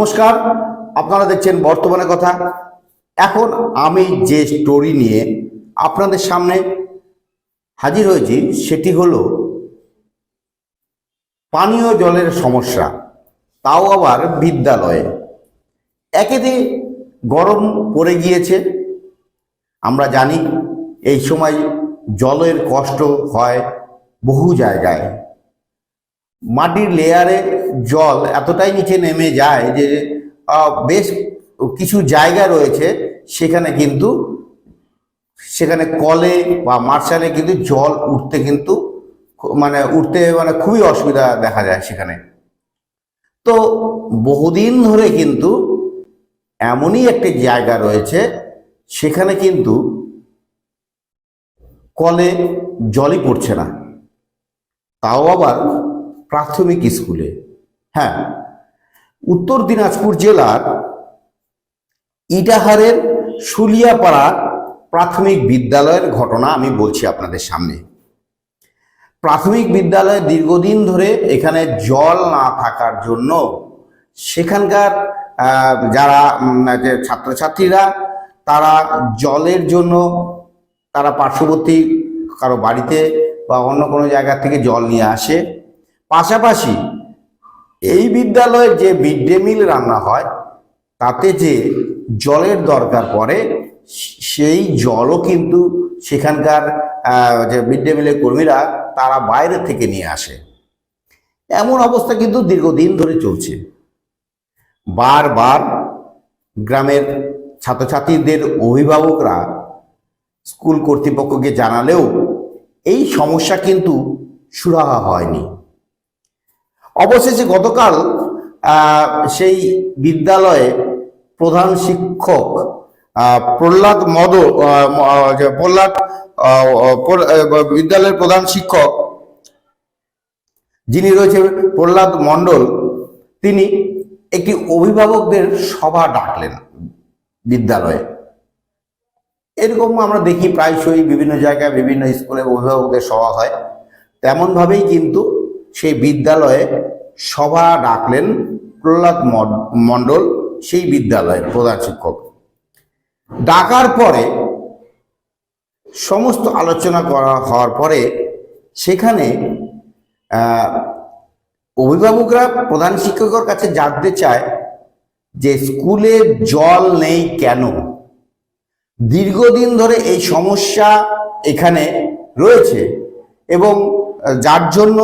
নমস্কার, আপনারা দেখছেন বর্তমানে কথা। এখন আমি যে স্টোরি নিয়ে আপনাদের সামনে হাজির হয়েছি, সেটি হলো পানীয় জলের সমস্যা, তাও আবার বিদ্যালয়ে। একেতে গরম পড়ে গিয়েছে। আমরা জানি এই সময় জলের কষ্ট হয় বহু জায়গায়। মাটির লেয়ারে জল এতটাই নিচে নেমে যায় যে বেশ কিছু জায়গা রয়েছে সেখানে কিন্তু, সেখানে কলে বা মার্শালে কিন্তু জল উঠতে কিন্তু মানে উঠতে মানে খুবই অসুবিধা দেখা যায় সেখানে। তো বহুদিন ধরে কিন্তু এমনই একটি জায়গা রয়েছে, সেখানে কিন্তু কলে জলই পড়ছে না। তাও আবার প্রাথমিক স্কুলে। হ্যাঁ। উত্তর দিনাজপুর জেলার ইটাহারের শুলিয়াপাড়া প্রাথমিক বিদ্যালয়ের ঘটনা আমি বলছি আপনাদের সামনে। প্রাথমিক বিদ্যালয়ে দীর্ঘদিন ধরে এখানে জল না থাকার জন্য সেখানকার যারা ছাত্রছাত্রীরা, তারা জলের জন্য তারা পার্শ্ববর্তী কারও বাড়িতে বা অন্য কোনো জায়গা থেকে জল নিয়ে আসে। পাশাপাশি এই বিদ্যালয়ে যে মিড ডে মিল রান্না হয়, তাতে যে জলের দরকার পড়ে, সেই জলও কিন্তু সেখানকার যে মিড ডে মিলের কর্মীরা তারা বাইরে থেকে নিয়ে আসে। এমন অবস্থা কিন্তু দীর্ঘদিন ধরে চলছে। বারবার গ্রামের ছাত্রছাত্রীদের অভিভাবকরা স্কুল কর্তৃপক্ষকে জানালেও এই সমস্যা কিন্তু সুরাহা হয়নি। অবশেষে গতকাল সেই বিদ্যালয়ে প্রধান শিক্ষক প্রহ্লাদ মদ প্রহ্লাদ বিদ্যালয়ের প্রধান শিক্ষক, যিনি রয়েছে প্রহ্লাদ মণ্ডল, তিনি একটি অভিভাবকদের সভা ডাকলেন বিদ্যালয়ে। এরকম আমরা দেখি প্রায়শই বিভিন্ন জায়গায় বিভিন্ন স্কুলে অভিভাবকদের সভা হয়। তেমনভাবেই কিন্তু সেই বিদ্যালয়ে সভা ডাকলেন প্রহ্লাদ মণ্ডল, সেই বিদ্যালয়ের প্রধান শিক্ষক। ডাকার পরে সমস্ত আলোচনা করা হওয়ার পরে সেখানে অভিভাবকরা প্রধান শিক্ষকের কাছে জানতে চায় যে স্কুলে জল নেই কেন? দীর্ঘদিন ধরে এই সমস্যা এখানে রয়েছে এবং যার জন্য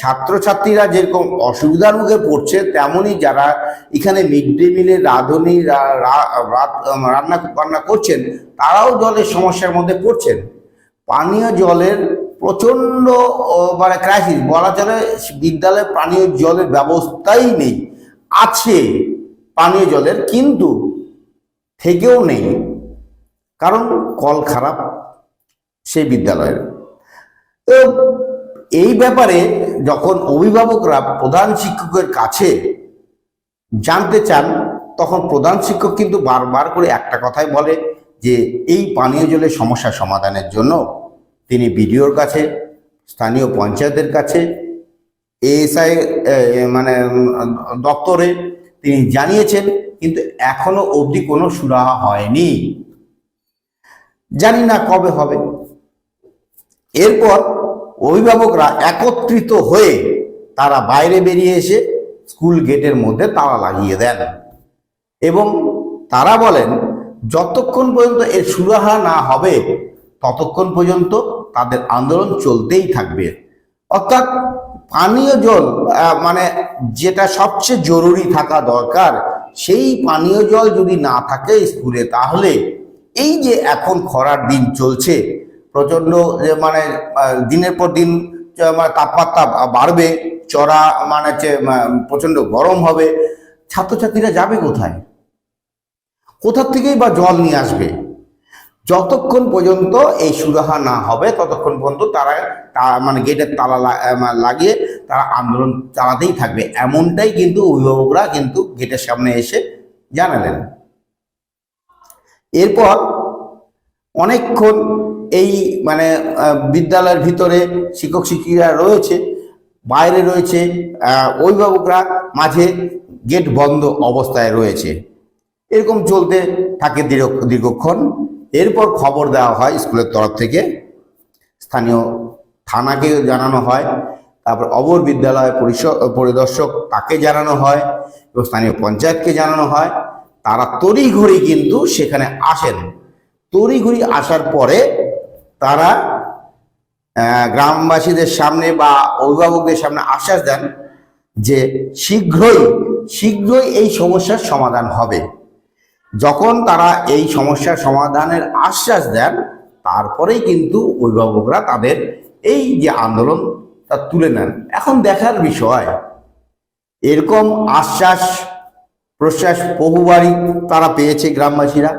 ছাত্রছাত্রীরা যেরকম অসুবিধার মুখে পড়ছে, তেমনই যারা এখানে মিড ডে মিলে রাঁধুনি রান্না, বান্না করছেন, তারাও জলের সমস্যার মধ্যে পড়ছেন। পানীয় জলের প্রচণ্ড মানে ক্রাইসিস বলা চলে বিদ্যালয়ে পানীয় জলের ব্যবস্থাই নেই। আছে পানীয় জলের, কিন্তু থেকেও নেই। কারণ কল খারাপ সেই বিদ্যালয়ের। তো এই ব্যাপারে যখন অভিভাবকরা প্রধান শিক্ষকের কাছে জানতে চান, তখন প্রধান শিক্ষক কিন্তু বারবার করে একটা কথাই বলে যে, এই পানীয় জলের সমস্যা সমাধানের জন্য তিনি বিডিওর কাছে, স্থানীয় পঞ্চায়েতের কাছে, এএসআই মানে দপ্তরে তিনি জানিয়েছেন, কিন্তু এখনও অবধি কোনো সুরাহা হয়নি। জানি না কবে হবে। এরপর অভিভাবকরা একত্রিত হয়ে তারা বাইরে বেরিয়ে এসে স্কুল গেটের মধ্যে তালা লাগিয়ে দেন। এবং তারা বলেন, যতক্ষণ পর্যন্ত এর সুরাহা না হবে, ততক্ষণ পর্যন্ত তাদের আন্দোলন চলতেই থাকবে। অর্থাৎ পানীয় জল মানে যেটা সবচেয়ে জরুরি থাকা দরকার, সেই পানীয় জল যদি না থাকে স্কুলে, তাহলে এই যে এখন খরার দিন চলছে প্রচণ্ড যে মানে দিনের পর দিন মানে তাপমাত্রা বাড়বে, চড়া মানে হচ্ছে প্রচণ্ড গরম হবে। ছাত্রছাত্রীরা যাবে কোথায়? কোথার থেকেই বা জল নিয়ে আসবে? যতক্ষণ পর্যন্ত এই সুরাহা না হবে, ততক্ষণ পর্যন্ত তারা মানে গেটের তালা মানে লাগিয়ে তারা আন্দোলন চালাতেই থাকবে। এমনটাই কিন্তু অভিভাবকরা কিন্তু গেটের সামনে এসে জানালেন। এরপর অনেকক্ষণ এই মানে বিদ্যালয়ের ভিতরে শিক্ষক শিক্ষিকা রয়েছে, বাইরে রয়েছে অভিভাবকরা মাঝে গেট বন্ধ অবস্থায় রয়েছে। এরকম চলতে থাকে দীর্ঘ- দীর্ঘক্ষণ। এরপর খবর দেওয়া হয় স্কুলের তরফ থেকে। স্থানীয় থানাকে জানানো হয়, তারপর অবর বিদ্যালয় পরিষ- পরিদর্শক তাকে জানানো হয়, এবং স্থানীয় পঞ্চায়েতকে জানানো হয়। তারা তড়িঘড়ি কিন্তু সেখানে আসেন। তড়িঘড়ি আসার পরে তারা গ্রামবাসীদের সামনে বা অভিভাবকদের সামনে আশ্বাস দেন যে শীঘ্রই শীঘ্রই এই সমস্যার সমাধান হবে। যখন তারা এই সমস্যার সমাধানের আশ্বাস দেন, তারপরেই কিন্তু অভিভাবকরা তাদের এই যে আন্দোলন তা তুলে নেন। এখন দেখার বিষয়, এরকম আশ্বাস, প্রশ্বাস বহুবারই তারা পেয়েছে গ্রামবাসীরা।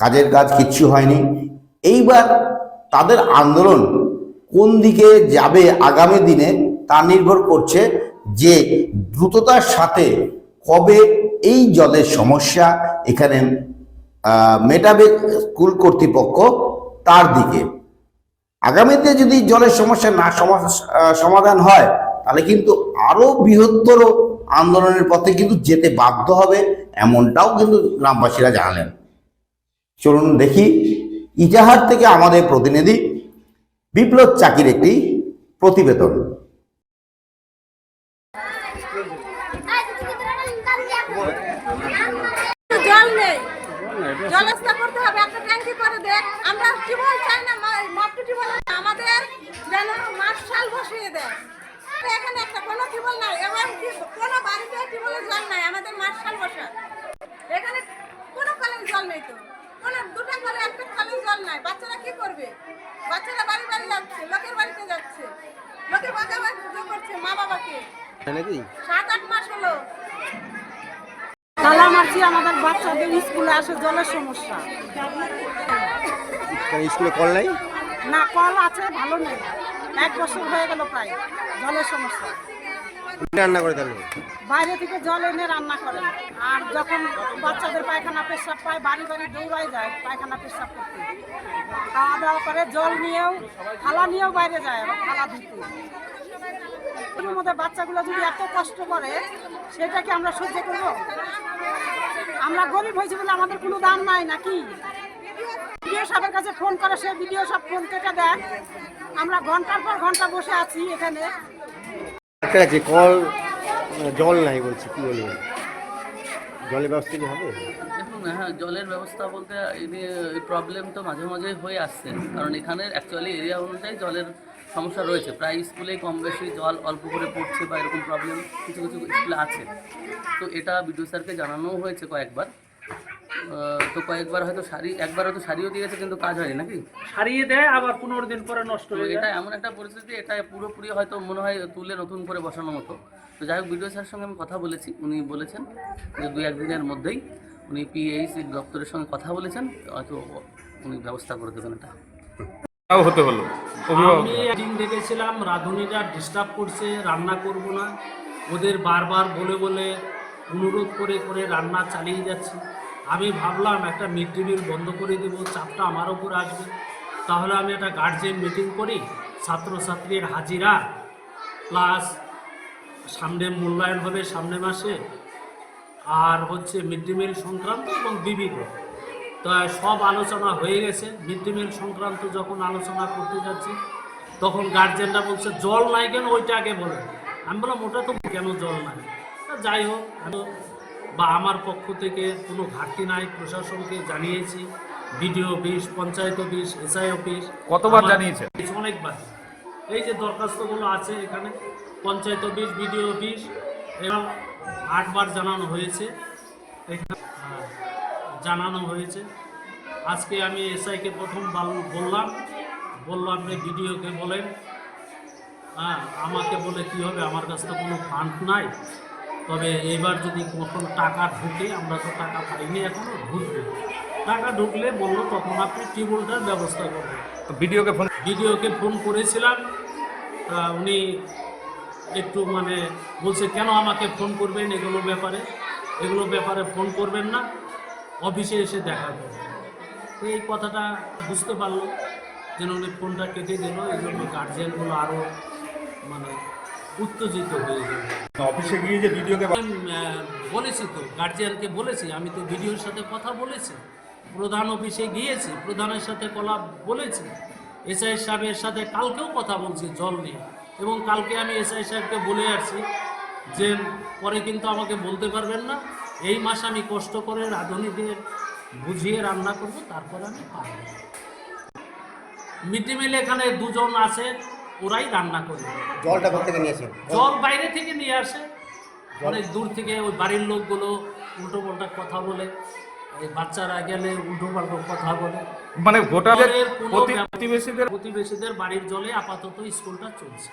কাজের কাজ কিচ্ছু হয়নি। এইবার তাদের আন্দোলন কোন দিকে যাবে আগামী দিনে তা নির্ভর করছে যে দ্রুততার সাথে কবে এই জলের সমস্যা এখানে মেটাবে স্কুল কর্তৃপক্ষ তার দিকে। আগামীতে যদি জলের সমস্যা না সমা- সমাধান হয়, তাহলে কিন্তু আরও বৃহত্তর আন্দোলনের পথে কিন্তু যেতে বাধ্য হবে, এমনটাও কিন্তু গ্রামবাসীরা জানালেন। চলুন দেখি ইটাহার থেকে আমাদের প্রতিনিধি বিপ্লব চাকির একটি প্রতিবেদন। জল নেই। না আমাদের মার্শাল বসিয়ে দেয় এখানে একটা কোনো নাই এবং কি- কোনো বাড়িতে জল নাই, আমাদের মার্শাল জল নেই তো। কোনো দুটো কলে একটা কলের জল নাই। বাচ্চারা কি করবে? বাচ্চারা বাড়ি বাড়ি যাচ্ছে লোকের বাড়িতে যাচ্ছে। লোকে বাঁকা বাঁকা করছে মা বাবাকে। নাকি? সাত আট মাস হলো। তালা মারছি আমাদের বাচ্চাদের স্কুলে আসে জলের সমস্যা। স্কুলে কল নাই? না কল আছে ভালো নেই। এক বছর হয়ে গেল প্রায় জলের সমস্যা। রান্না করে তাহলে? বাইরে থেকে জল এনে রান্না করে। আর যখন বাচ্চাদের পায়খানা পেশাব পায়, বাড়ি বাড়ি দৌড়াই যায় পায়খানা পেশাব করতে। খাওয়া দাওয়া করে, জল নিয়েও, থালা নিয়েও বাইরে যায় আবার থালা ধুতে। মধ্যে বাচ্চাগুলো যদি এত কষ্ট করে সেটা কি আমরা সহ্য করব? আমরা গরিব হয়েছি বলে আমাদের কোনো দাম নাই নাকি? ভিডিও সাহেবের কাছে ফোন করে, সে ভিডিও সব ফোন কেটে দেয়। আমরা ঘণ্টার পর ঘণ্টা বসে আছি এখানে। একটা আছে, কল জল নাই বলছি, কি বলব জলের ব্যবস্থা কি হবে? দেখুন হ্যাঁ জলের ব্যবস্থা বলতে এই প্রবলেম তো মাঝে মাঝে হয়ে আসছে। কারণ এখানে অ্যাকচুয়ালি এরিয়া অনুযায়ী জলের সমস্যা রয়েছে। প্রায় স্কুলেই কম বেশি জল অল্প করে পড়ছে বা এরকম প্রবলেম কিছু কিছু স্কুলে আছে। তো এটা বিদ্যুৎ স্যারকে জানানোও হয়েছে কয়েকবার। তো কয়েকবার হয়তো শাড়ি একবার হয়তো শাড়িও গেছে কিন্তু কাজ হয়নি নাকি? হারিয়ে দেয় আবার পনেরো দিন পরে নষ্ট হয়ে এটা এমন একটা পরিস্থিতি এটা পুরোপুরি হয়তো মনে হয় তুলে নতুন করে বসানোর মতো। তো যাই হোক বিডিও স্যারের সঙ্গে আমি কথা বলেছি উনি বলেছেন যে দু একদিনের মধ্যেই উনি পিএইচ দপ্তরের সঙ্গে কথা বলেছেন হয়তো উনি ব্যবস্থা করে দেবেন এটা। তাও হতে হলো। আমি দিন দেখেছিলাম রাঁধুনিরা ডিস্টার্ব করছে রান্না করব না। ওদের বারবার বলে বলে অনুরোধ করে করে রান্না চালিয়ে যাচ্ছে। আমি ভাবলাম একটা মিড ডে মিল বন্ধ করে দেবো, চাপটা আমার ওপর আসবে। তাহলে আমি একটা গার্জেন মিটিং করি, ছাত্রছাত্রীর হাজিরা প্লাস সামনে মূল্যায়ন হবে সামনে মাসে, আর হচ্ছে মিড ডে মিল সংক্রান্ত এবং বিবিধ তা সব আলোচনা হয়ে গেছে, মিড ডে মিল সংক্রান্ত যখন আলোচনা করতে যাচ্ছি, তখন গার্জেনরা বলছে, জল নাই কেন? ওইটা আগে বলে। আমি বললাম, ওটা তো কেন জল নাই? যাই হোক বা আমার পক্ষ থেকে কোনো ঘাটতি নাই প্রশাসনকে জানিয়েছি BDO office panchayat office SI office. কতবার জানিয়েছে? অনেকবার। এই যে দরখাস্তগুলো আছে এখানে পঞ্চায়েত অফিস বিডিও অফিস এবং আটবার জানানো হয়েছে। জানানো হয়েছে। আজকে আমি এসআইকে প্রথম বাল- বললাম বললাম আপনি বিডিওকে বলেন। হ্যাঁ আমাকে বলে কি হবে আমার কাছে তো কোনো ফান্ড নাই। তবে এবার যদি কখন টাকা ঢুকে আমরা তো টাকা পাইনি এখনও ঢুকবে। টাকা ঢুকলে বলল তখন আপনি টিউবওয়েলটার ব্যবস্থা করবেন। ভিডিওকে ফোন ভিডিওকে ফোন করেছিলাম তা উনি একটু মানে বলছে কেন আমাকে ফোন করবেন এগুলো ব্যাপারে? এগুলো ব্যাপারে ফোন করবেন না অফিসে এসে দেখা করবেন। তো এই কথাটা বুঝতে পারল যেন উনি ফোনটা কেটে দিল। এই জন্য গার্জিয়ানগুলো আরও মানে উত্তেজিত হয়ে যাবে। অফিসে গিয়ে যে ভিডিওকে বলেছি তো গার্জিয়ানকে বলেছি আমি তো ভিডিওর সাথে কথা বলেছি। প্রধান অফিসে গিয়েছি প্রধানের সাথে কলা বলেছি। এসআই সাহেবের সাথে কালকেও কথা বলছি জল নিয়ে। এবং কালকে আমি এসআই সাহেবকে বলে আসছি যে পরে কিন্তু আমাকে বলতে পারবেন না। এই মাস আমি কষ্ট করে রাঁধুনিদের বুঝিয়ে রান্না করব তারপরে আমি পারব। মিড ডে মিল এখানে দুজন আছে ওরাই রান্না করে। জলটা কোথা থেকে আসে? জল বাইরে থেকে নিয়ে আসে। অনেক দূর থেকে ওই বাড়ির লোকগুলো উল্টো পাল্টা কথা বলে। এই বাচ্চারা গেলে উল্টো পাল্টো কথা বলে। মানে প্রতিবেশীদের প্রতিবেশীদের বাড়ির জলে আপাতত স্কুলটা চলছে।